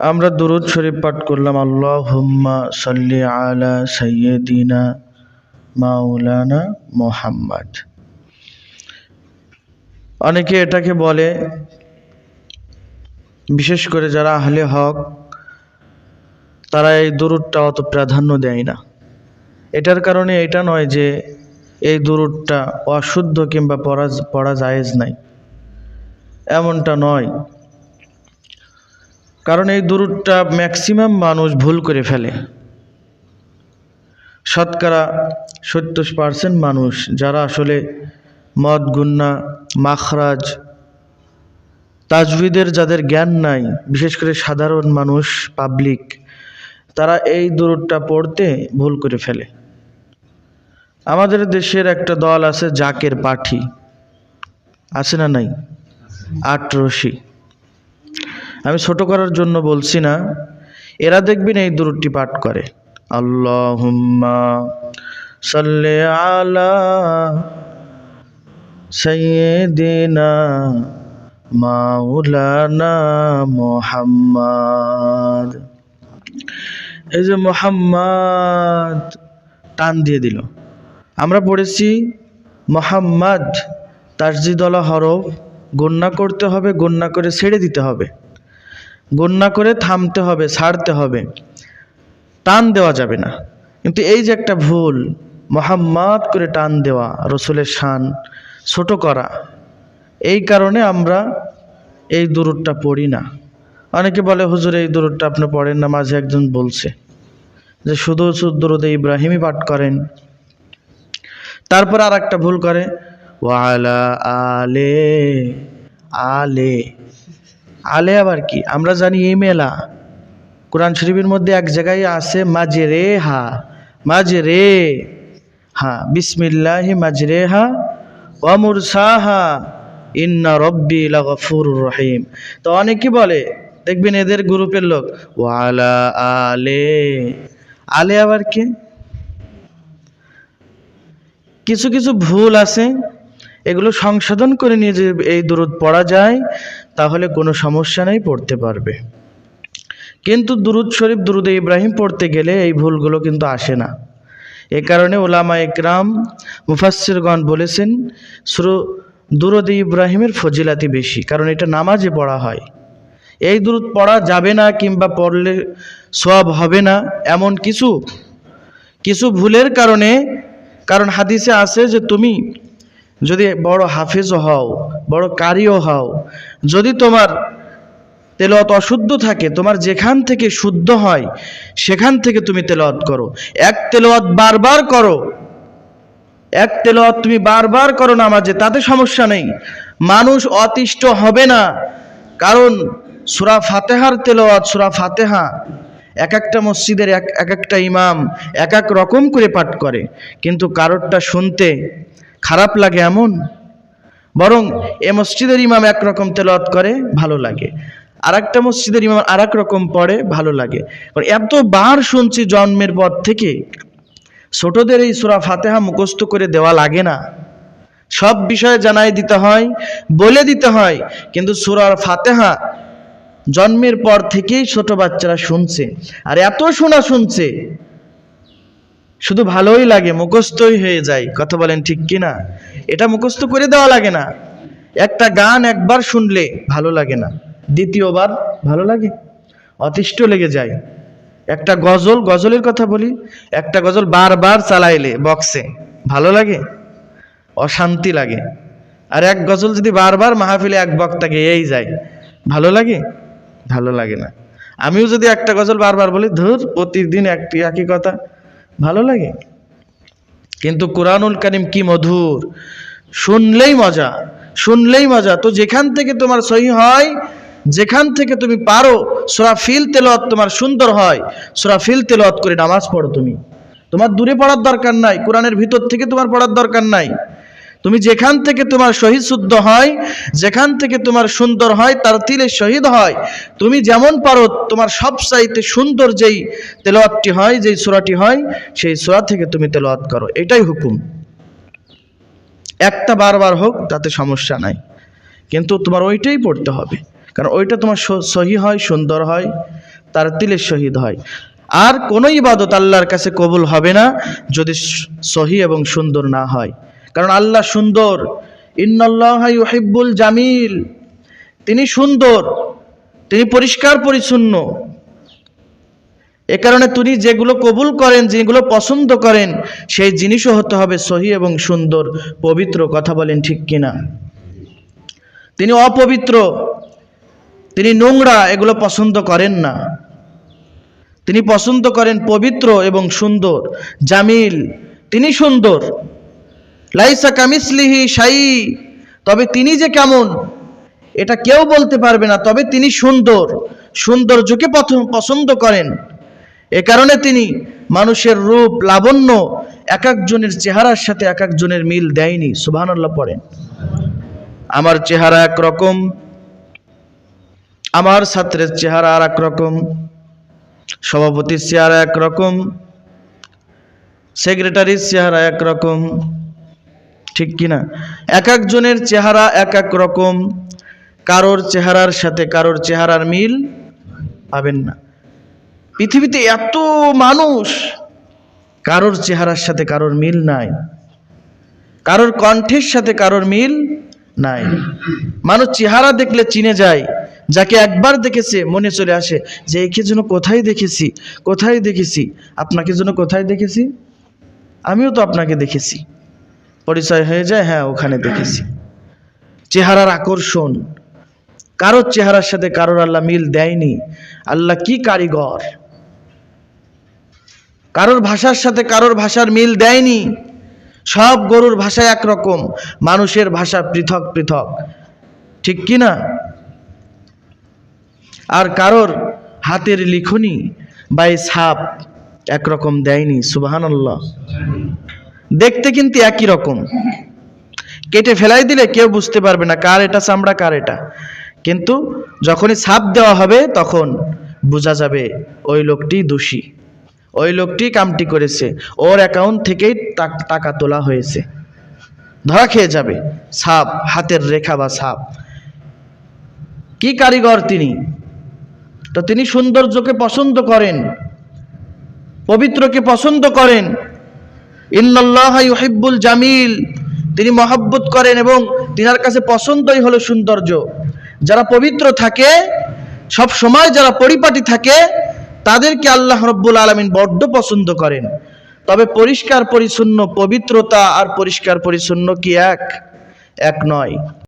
আমরা দুরুদ শরীফ পাঠ করলাম আল্লাহ হুম্মা সাল্লি আলা সৈয়দিনা মাওলানা মোহাম্মদ। অনেকে এটাকে বলে, বিশেষ করে যারা আহলে হক, তারা এই দুরুদটা অত প্রাধান্য দেয় না। এটার কারণে এটা নয় যে এই দুরুদটা অশুদ্ধ কিংবা পড়া পড়া জায়েজ নাই। এমনটা নয়। কারণ এই দুরুদটা ম্যাক্সিমাম মানুষ ভুল করে ফেলে। শতকরা সত্তর পার্সেন্ট মানুষ যারা আসলে মদ, গুন্না, মাখরাজ, তাজবিদের যাদের জ্ঞান নাই, বিশেষ করে সাধারণ মানুষ পাবলিক তারা এই দুরুদটা পড়তে ভুল করে ফেলে। আমাদের দেশের একটা দল আছে জাকের পাঠি। আছে না নাই? আট রশি। আমি ছোট করার জন্য বলছি না। এরা দেখবেন এই দুরুদটি পাঠ করে। আল্লাহুম্মা সাল্লি আলা সাইয়্যিদিনা মাওলানা মোহাম্মদ। এই যে মোহাম্মদ টান দিয়ে দিল। আমরা পড়েছি, মোহাম্মদ তাসজিদলা হরফ গণ্যা করতে হবে গণ্যা করে ছেড়ে দিতে হবে। গণ্যা করে থামতে হবে, ছাড়তে হবে। টান দেওয়া যাবে না। কিন্তু এই যে একটা ভুল, মোহাম্মদ করে টান দেওয়া, রসুলের শান ছোট করা, এই কারণে আমরা এই দূরটা পড়ি না। অনেকে বলে, হুজুর, এই দূরটা আপনি পড়েন না। মাঝে একজন বলছে যে, শুধু দূরদে ইব্রাহিমই পাঠ করেন। তারপর আর একটা ভুল করে, ওয়ালা আলে আলে। আলে আবার কি? আমরা জানি এই মেলা। কোরআন শরীফের মধ্যে এক জায়গায় আছে মাঝে রে হা মাঝে রে হা বিসমিল্লাহি মাজরে হা ওয়ামুরসাহা ইন্না রব্বি লাগফুর রহিম। তো অনেকে বলে, দেখবেন এদের গ্রুপের লোক ওয়ালা আলে আলে। আবার কে? কিছু কিছু ভুল আছে, এগুলো সংশোধন করে নিয়ে যে এই দূরত পড়া যায়। তাহলে কোনো সমস্যা নেই, পড়তে পারবে। কিন্তু দুরুদ শরীফ, দুরুদে ইব্রাহিম পড়তে গেলে এই ভুলগুলো কিন্তু আসে না। এ কারণে ওলামা একরাম মুফাসিরগণ বলেছেন, সুরু, দুরুদে ইব্রাহিমের ফজিলাতি বেশি, কারণ এটা নামাজে পড়া হয়। এই দূরত পড়া যাবে না কিংবা পড়লে সব হবে না, এমন কিছু কিছু ভুলের কারণে, কারণ হাদিসে আছে যে তুমি যদি বড় হাফেজও হও, বড় কারিও হও, যদি তোমার তেলত অশুদ্ধ থাকে, তোমার যেখান থেকে শুদ্ধ হয়, সেখান থেকে তুমি তেলাওয়াত করো। এক তেলাওয়াত বারবার করো। এক তেলাওয়াত তুমি বারবার করো নামাজে, তাতে সমস্যা নেই। মানুষ অতিষ্ঠ হবে না। কারণ সুরা ফাতেহার তেলাওয়াত, সুরা ফাতেহা এক একটা মসজিদের এক এক একটা ইমাম এক এক রকম করে পাঠ করে। কিন্তু কারোরটা শুনতে খারাপ লাগে এমন? বরং এ মসজিদের ইমাম একরকম তেলাওয়াত করে, ভালো লাগে। আর একটা মসজিদের ইমাম আর রকম পড়ে, ভালো লাগে। এত বার শুনছি জন্মের পর থেকে, ছোটদের এই সুরা ফাতেহা মুখস্থ করে দেওয়া লাগে না। সব বিষয়ে জানাই দিতে হয়, বলে দিতে হয়, কিন্তু সুরার ফাতেহা জন্মের পর থেকেই ছোট বাচ্চারা শুনছে। আর এত শোনা শুনছে শুধু ভালোই লাগে, মুখস্থই হয়ে যায়। কথা বলেন ঠিক কি না? এটা মুখস্থ করে দেওয়া লাগে না। একটা গান একবার শুনলে ভালো লাগে না। দ্বিতীয়বার ভালো লাগে। অতিষ্ঠ লেগে যায়। একটা গজল, গজলের কথা বলি, একটা গজল বারবার চালাইলে বক্সে ভালো লাগে, অশান্তি লাগে। আর এক গজল যদি বারবার মাহফিলে এক বক্তা গেয়েই যায়, ভালো লাগে? ভালো লাগে না। আমিও যদি একটা গজল বারবার বলি, ধর, প্রতিদিন একটি একই কথা। ভালো লাগে? কিন্তু কোরআনুল করিম কি মধুর? শুনলেই মজা শুনলেই মজা। তো যেখান থেকে তোমার সহি হয়, যেখান থেকে তুমি পারো ফিল তেলত তোমার সুন্দর হয় ফিল তেলত করে নামাজ পড়ো তুমি। তোমার দূরে পড়ার দরকার নাই, কোরআনের ভিতর থেকে তোমার পড়ার দরকার নাই। তুমি যেখান থেকে তোমার শহীদ শুদ্ধ হয়, যেখান থেকে তোমার সুন্দর হয়, তার তিলে শহীদ হয়। তুমি যেমন পারো, তোমার সব চাইতে সুন্দর যেই তেলোয়াতটি হয়, যেই সুরাটি হয়, সেই সুরা থেকে তুমি তেলোয়াত করো। এটাই হুকুম। একটা বারবার হোক, তাতে সমস্যা নাই। কিন্তু তোমার ওইটাই পড়তে হবে। কারণ ওইটা তোমার সহি হয়, সুন্দর হয়, তার তিলের শহীদ হয়। আর কোনো ইবাদত আল্লাহর কাছে কবুল হবে না, যদি সহি এবং সুন্দর না হয়। কারণ আল্লাহ সুন্দর। ইন্নাল্লাহ জামিল। তিনি সুন্দর, তিনি পরিষ্কার পরিচ্ছন্ন। এ কারণে তিনি যেগুলো কবুল করেন, যেগুলো পছন্দ করেন, সেই জিনিসও হতে হবে সহি এবং সুন্দর, পবিত্র, কথা বলেন ঠিক কিনা। তিনি অপবিত্র, তিনি নোংরা, এগুলো পছন্দ করেন না। তিনি পছন্দ করেন পবিত্র এবং সুন্দর। জামিল, তিনি সুন্দর। লাইসা কামিসলিহি সাই তবে তিনি যে কেমন, এটা কেউ বলতে পারবে না, তবে তিনি সুন্দর, সৌন্দর্যকে পছন্দ করেন। এ কারণে তিনি মানুষের রূপ লাবণ্য, এক একজনের চেহারার সাথে এক একজনের মিল দেয়নি, সুবহানাল্লাহ পড়েন। আমার চেহারা এক রকম, আমার ছাত্রের চেহারা আর এক রকম, সভাপতির চেহারা এক রকম, সেক্রেটারির চেহারা এক রকম ঠিক কিনা? এক একজনের চেহারা এক এক রকম, কারোর চেহারার সাথে কারোর চেহারার মিল পাবেন না। পৃথিবীতে এত মানুষ, কারোর চেহারার সাথে কারোর মিল নাই, কারোর কণ্ঠের সাথে কারোর মিল নাই। মানুষ চেহারা দেখলে চিনে যায়, যাকে একবার দেখেছে মনে চলে আসে যে একে যেন কোথায় দেখেছি কোথায় দেখেছি? আপনাকে যেন কোথায় দেখেছি? আমিও তো আপনাকে দেখেছি। পরিচয় হয়ে যায় হ্যাঁ ওখানে দেখেছি। চেহারার আকর্ষণ। কারোর চেহারার সাথে কারোর আল্লাহ মিল দেয়নি। আল্লাহ কি কারিগর? কারোর ভাষার সাথে কারোর ভাষার মিল দেয়নি। সব গরুর ভাষা একরকম, মানুষের ভাষা পৃথক পৃথক। ঠিক কি না? আর কারোর হাতের লিখনি বা এই ছাপ একরকম দেয়নি, সুবাহানাল্লাহ। দেখতে কিন্তু একই রকম। কেটে ফেলাই দিলে কেউ বুঝতে পারবে না কার এটা চামড়া, কার এটা। কিন্তু যখনই ছাপ দেওয়া হবে, তখন বোঝা যাবে ওই লোকটি দোষী। ওই লোকটি কামটি করেছে। ওর অ্যাকাউন্ট থেকেই টাকা তোলা হয়েছে। ধরা খেয়ে যাবে। ছাপ, হাতের রেখা বা ছাপ। কি কারিগর তিনি? তো তিনি সৌন্দর্যকে পছন্দ করেন, পবিত্রকে পছন্দ করেন। ইউহিব্বুল জামিল। তিনি মহাব্বত করেন এবং তিনার কাছে পছন্দই হলো সৌন্দর্য। যারা পবিত্র থাকে, সব সময় যারা পরিপাটি থাকে, তাদেরকে আল্লাহ রব্বুল আলমিন বড্ড পছন্দ করেন। তবে পরিষ্কার পরিচ্ছন্ন পবিত্রতা আর পরিষ্কার পরিচ্ছন্ন কি এক? এক নয়।